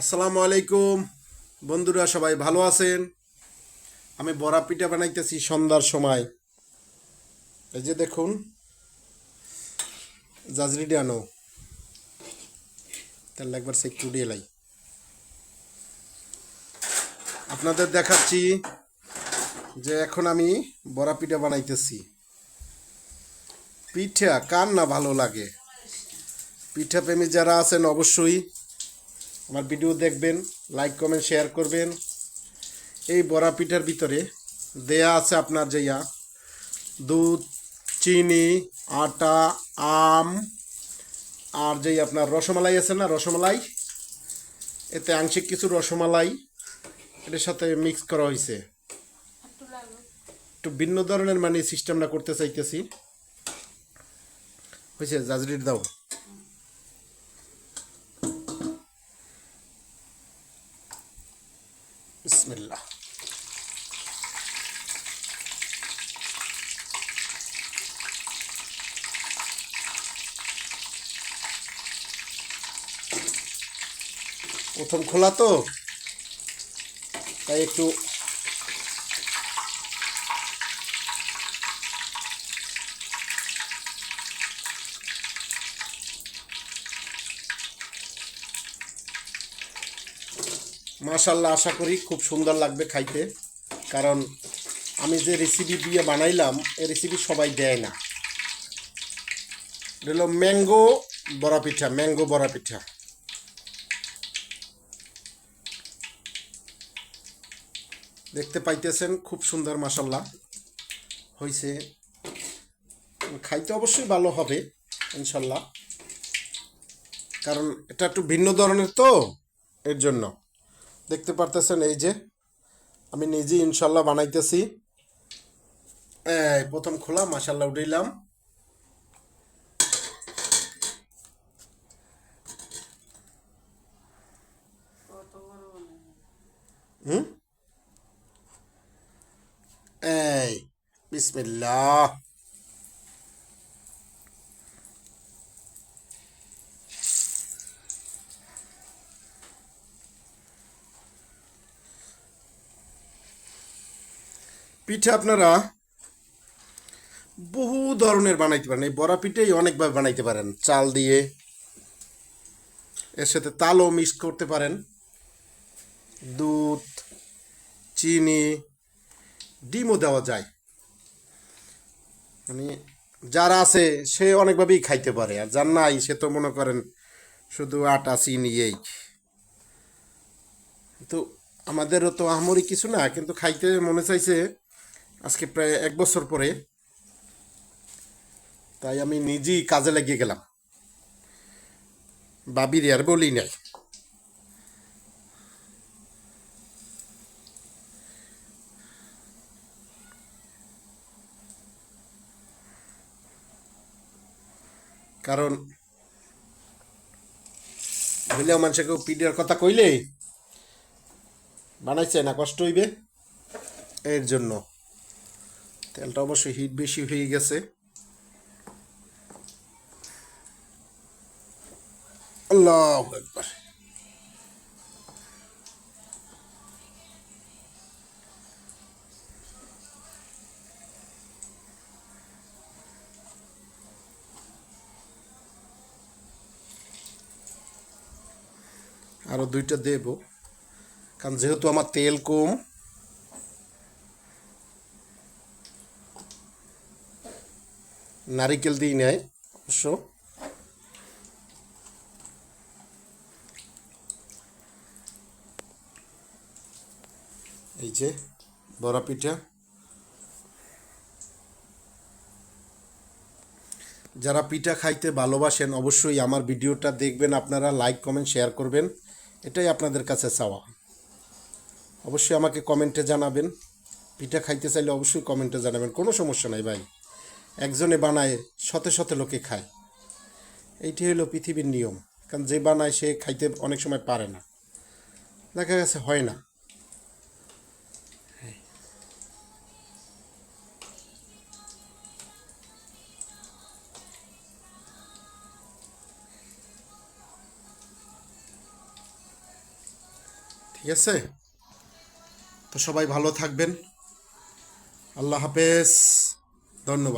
আসসালামু আলাইকুম। বন্ধুরা, সবাই ভালো আছেন? আমি বড়া পিঠা বানাইতেছি সন্ধ্যার সময়। এই যে দেখুন, জাজরি আনো। তাহলে একবার সে একটু দিয়ে লাই। আপনাদের দেখাচ্ছি যে এখন আমি বড়া পিঠা বানাইতেছি। পিঠা কার না ভালো লাগে? পিঠা প্রেমী যারা আছেন, অবশ্যই আমার ভিডিও দেখবেন লাইক কমেন্ট শেয়ার করবেন। এই বড়া পিঠার ভিতরে দেয়া আছে আপনার যেয়া দুধ, চিনি, আটা, আম, আর যেই আপনার রসমালাই আছে না, রসমালাই? এতে আংশিক কিছু রসমালাই, এটার সাথে মিক্স করা হয়েছে। একটু ভিন্ন ধরনের মানে সিস্টেমটা করতে চাইতেছি। হয়েছে, জাজরির দাও। বিসমিল্লাহ। প্রথম খোলা তো? তাই একটু মাশাল্লাহ আশা করি খুব সুন্দর লাগবে খাইতে। কারণ আমি যে রেসিপি দিয়ে বানাইলাম এই রেসিপি সবাই দেয় না। এটা হলো ম্যাঙ্গো বড়া পিঠা ম্যাঙ্গো বড়া পিঠা। দেখতে পাইতেছেন, খুব সুন্দর মাসাল্লাহ হয়েছে খাইতে অবশ্যই ভালো হবে ইনশাল্লাহ কারণ এটা একটু ভিন্ন ধরনের তো, এর জন্য। দেখতে পারতেছেন এই যে। আমি নিজেই ইনশাল্লাহ বানাইতেছি। প্রথম খোলা মাসাল্লাহ উঠাইলাম। হুম? এই, বিসমিল্লাহ। পিঠা আপনারা বহু ধরনের বানাইতে পারেন। এই বড়া পিঠেই অনেকভাবে বানাইতে পারেন। চাল দিয়ে এর সাথে তালও মিক্স করতে পারেন। দুধ, চিনি, ডিমও দেওয়া যায়। মানে যারা আছে, সে অনেকভাবেই খাইতে পারে। আর যার নাই, সে তো মনে করেন শুধু আটা, চিনি, এই। তো আমাদেরও তো আহামরি কিছু না, কিন্তু খাইতে মনে চাইছে আজকে প্রায় এক বছর পরে তাই আমি নিজেই কাজে লাগিয়ে গেলাম। বাবির আর বলি নাই। কারণ হইলেও মানুষকে পিডিয়ার কথা কইলে বানাইছে না কষ্ট হইবে? এর জন্য। তেলটা অবশ্যই হিট বেশি হয়ে গেছে। আল্লাহ একবার দুইটা দেব, কারণ যেহেতু আমার তেল কম নারিকেল দিয়ে নেয়, অবশ্য। এই যে, বড়া পিঠা। যারা পিঠা খাইতে ভালোবাসেন, অবশ্যই আমার ভিডিওটা দেখবেন, আপনারা লাইক, কমেন্ট, শেয়ার করবেন। এটাই আপনাদের কাছে চাওয়া। অবশ্যই আমাকে কমেন্টে জানাবেন। পিঠা খাইতে চাইলে অবশ্যই কমেন্টে জানাবেন, কোনো সমস্যা নাই ভাই। একজনে বানায়, শতে শতে লোকে খায়। এইটি হলো পৃথিবীর নিয়ম, কারণ যে বানায় সে খাইতে অনেক সময় পারে না। দেখা গেছে, হয় না। ঠিক আছে? তো সবাই ভালো থাকবেন। আল্লাহ হাফেজ। ধন্যবাদ।